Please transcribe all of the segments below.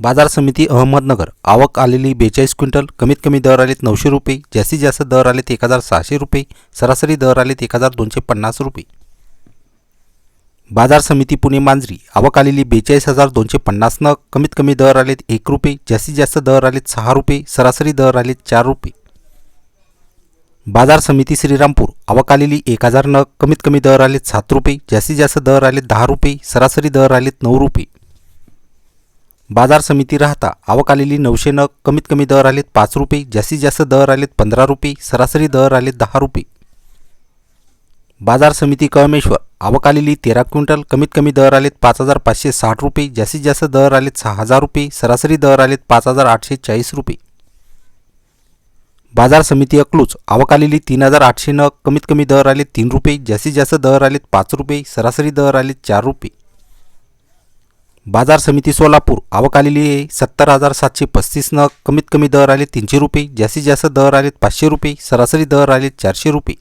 बाजार समिती अहमदनगर. आवक आलेली बेचाळीस क्विंटल कमीत कमी दर आलेत नऊशे रुपये जास्तीत जास्त दर आलेत एक हजार सहाशे रुपये सरासरी दर आलेत एक हजार दोनशे पन्नास रुपये. बाजार समिती पुणे मांजरी. आवक आलेली बेचाळीस हजार दोनशे पन्नास नग कमीत कमी दर आलेत एक रुपये जास्तीत जास्त दर आलेत सहा रुपये सरासरी दर आलेत चार रुपये. बाजार समिती श्रीरामपूर. आवक आलेली एक हजार नग कमीत कमी दर आलेत सात रुपये जास्तीत जास्त दर आलेत दहा रुपये सरासरी दर आलेत नऊ रुपये. बाजार समिती राहता आवक आलेली नऊशे नग कमीत कमी दर आलेत पाच रुपये जास्तीत जास्त दर आलेत पंधरा रुपये सरासरी दर आलेत दहा रुपये. बाजार समिती कळमेश्वर आवक आलेली तेरा क्विंटल कमीत कमी दर आलेत पाच हजार पाचशे साठ रुपये जास्तीत जास्त दर आलेत सहा हजार रुपये सरासरी दर आलेत पाच हजार आठशे चाळीस रुपये. बाजार समिती अकलूज आवक आलेली तीन हजार आठशे नग कमीत कमी दर आलेत तीन रुपये जास्तीत जास्त दर आलेत पाच रुपये सरासरी दर आलेत चार रुपये. बाजार समिती सोलापूर. आवक आलेली आहे. सत्तर हजार सातशे पस्तीस नग कमीत कमी दर आले तीनशे रुपये. जास्तीत जास्त दर आलेत पाचशे रुपये. सरासरी दर आले चारशे रुपये.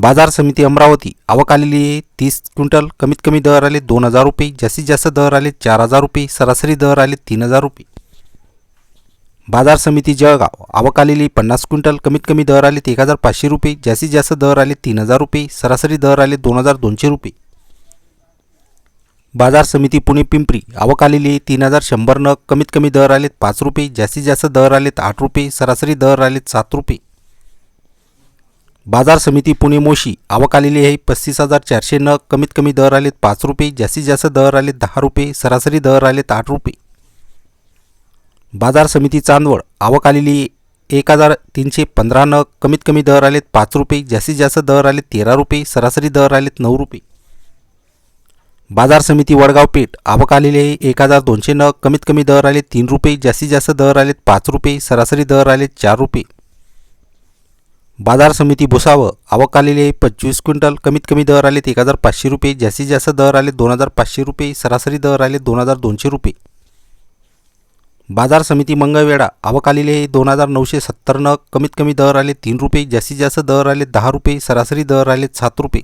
बाजार समिती अमरावती. आवक आलेली आहे. तीस क्विंटल. कमीत कमी दर आले दोन हजार रुपये. जास्तीत जास्त दर आले चार हजार रुपये. सरासरी दर आले तीन हजार रुपये. बाजार समिती जळगाव. आवक आलेली पन्नास क्विंटल. कमीत कमी दर आले एक हजार पाचशे रुपये. जास्तीत जास्त दर आले तीन हजार रुपये. सरासरी दर आले दोन हजार दोनशे रुपये. बाजार समिती पुणे पिंपरी. आवक आलेली तीन हजार शंभर नग. कमीत कमी दर आलेत पाच रुपये. जास्तीत जास्त दर आलेत आठ रुपये. सरासरी दर आलेत सात रुपये. बाजार समिती पुणे मोशी. आवक आलेली आहे पस्तीस हजार चारशे नग. कमीत कमी दर आलेत पाच रुपये. जास्तीत जास्त दर आलेत दहा रुपये. सरासरी दर आलेत आठ रुपये. बाजार समिती चांदवड. आवक आलेली एक हजार तीनशे पंधरा नग. कमीत कमी दर आलेत पाच रुपये. जास्तीत जास्त दर आलेत तेरा रुपये. सरासरी दर आलेत नऊ रुपये. बाजार समिती वडगाव पेठ आवक आलेले आहे एक हजार दोनशे नग कमीत कमी दर आले तीन रुपये जास्तीत जास्त दर आलेत पाच रुपये सरासरी दर आलेत चार रुपये. बाजार समिती भुसावं आवक आलेले आहे पंचवीस क्विंटल कमीत कमी दर आलेत एक हजार पाचशे रुपये जास्तीत जास्त दर आले दोन हजार पाचशे रुपये सरासरी दर आले दोन हजार दोनशे रुपये. बाजार समिती मंगळवेढा आवक आलेले आहे दोन हजार नऊशे सत्तर नग कमीत कमी दर आले तीन रुपये जास्तीत जास्त दर आले दहा रुपये सरासरी दर आलेत सात रुपये.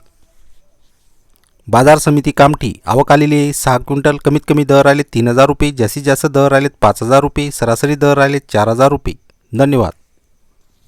बाजार समिती कामठी आवक आलेली आहे. सहा क्विंटल कमीत कमी दर आले तीन हजार रुपये. जास्तीत जास्त दर आलेत पाच हजार रुपये. सरासरी दर आले चार हजार रुपये. धन्यवाद.